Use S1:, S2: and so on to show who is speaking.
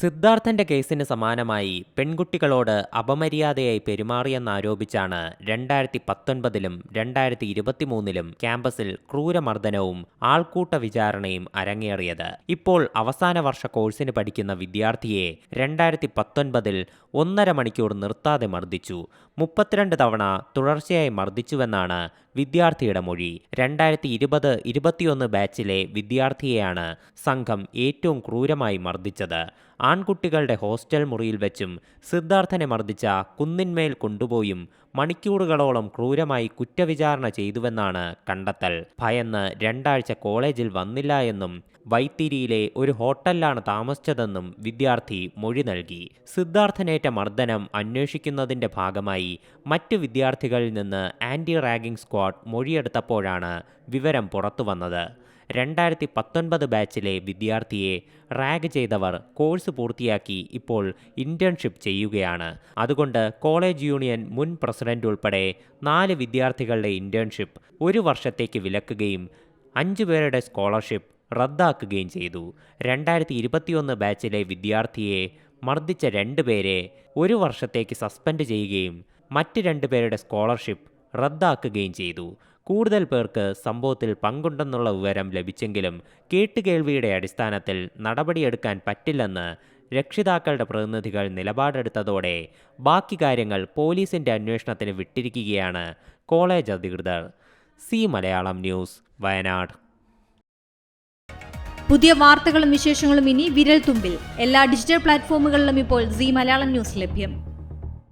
S1: സിദ്ധാർത്ഥന്റെ കേസിന് സമാനമായി പെൺകുട്ടികളോട് അപമര്യാദയായി പെരുമാറിയെന്നാരോപിച്ചാണ് രണ്ടായിരത്തി പത്തൊൻപതിലും രണ്ടായിരത്തി ഇരുപത്തിമൂന്നിലും ക്യാമ്പസിൽ ക്രൂരമർദ്ദനവും ആൾക്കൂട്ട വിചാരണയും അരങ്ങേറിയത്. ഇപ്പോൾ അവസാന വർഷ കോഴ്സിന് പഠിക്കുന്ന വിദ്യാർത്ഥിയെ രണ്ടായിരത്തി പത്തൊൻപതിൽ ഒന്നര മണിക്കൂർ നിർത്താതെ മർദ്ദിച്ചു. മുപ്പത്തിരണ്ട് തവണ തുടർച്ചയായി മർദ്ദിച്ചുവെന്നാണ് വിദ്യാർത്ഥിയുടെ മൊഴി. രണ്ടായിരത്തി ഇരുപത് ഇരുപത്തിയൊന്ന് ബാച്ചിലെ വിദ്യാർത്ഥിയെയാണ് സംഘം ഏറ്റവും ക്രൂരമായി മർദ്ദിച്ചത്. ആൺകുട്ടികളുടെ ഹോസ്റ്റൽ മുറിയിൽ വെച്ചും സിദ്ധാർത്ഥനെ മർദ്ദിച്ച കുന്നിന്മേൽ കൊണ്ടുപോയും മണിക്കൂറുകളോളം ക്രൂരമായി കുറ്റവിചാരണ ചെയ്തുവെന്നാണ് കണ്ടെത്തൽ. ഭയന്ന് രണ്ടാഴ്ച കോളേജിൽ വന്നില്ല എന്നും വൈത്തിരിയിലെ ഒരു ഹോട്ടലിലാണ് താമസിച്ചതെന്നും വിദ്യാർത്ഥി മൊഴി നൽകി. സിദ്ധാർത്ഥനേറ്റ മർദ്ദനം അന്വേഷിക്കുന്നതിന്റെ ഭാഗമായി മറ്റു വിദ്യാർത്ഥികളിൽ നിന്ന് ആന്റി റാഗിംഗ് സ്ക്വാഡ് മൊഴിയെടുത്തപ്പോഴാണ് വിവരം പുറത്തുവന്നത്. രണ്ടായിരത്തി പത്തൊൻപത് ബാച്ചിലെ വിദ്യാർത്ഥിയെ റാഗ് ചെയ്തവർ കോഴ്സ് പൂർത്തിയാക്കി ഇപ്പോൾ ഇന്റേൺഷിപ്പ് ചെയ്യുകയാണ്. അതുകൊണ്ട് കോളേജ് യൂണിയൻ മുൻ പ്രസിഡന്റ് ഉൾപ്പെടെ നാല് വിദ്യാർത്ഥികളുടെ ഇന്റേൺഷിപ്പ് ഒരു വർഷത്തേക്ക് വിലക്കുകയും അഞ്ചു പേരുടെ സ്കോളർഷിപ്പ് റദ്ദാക്കുകയും ചെയ്തു. രണ്ടായിരത്തി ഇരുപത്തിയൊന്ന് ബാച്ചിലെ വിദ്യാർത്ഥിയെ മർദ്ദിച്ച രണ്ടുപേരെ ഒരു വർഷത്തേക്ക് സസ്പെൻഡ് ചെയ്യുകയും മറ്റ് രണ്ടുപേരുടെ സ്കോളർഷിപ്പ് റദ്ദാക്കുകയും ചെയ്തു. കൂടുതൽ പേർക്ക് സംഭവത്തിൽ പങ്കുണ്ടെന്നുള്ള വിവരം ലഭിച്ചെങ്കിലും കേട്ടുകേൾവിയുടെ അടിസ്ഥാനത്തിൽ നടപടിയെടുക്കാൻ പറ്റില്ലെന്ന് രക്ഷിതാക്കളുടെ പ്രതിനിധികൾ നിലപാടെടുത്തതോടെ ബാക്കി കാര്യങ്ങൾ പോലീസിന്റെ അന്വേഷണത്തിന് വിട്ടിരിക്കുകയാണ് കോളേജ് അധികൃതർ. C Malayalam news Wayanad.
S2: പുതിയ വാർത്തകളും വിശേഷങ്ങളും ഇനി വിരൽ തുമ്പിൽ എല്ലാ ഡിജിറ്റൽ പ്ലാറ്റ്ഫോമുകളിലും ഇപ്പോൾ സി മലയാളം ന്യൂസ് ലഭ്യം.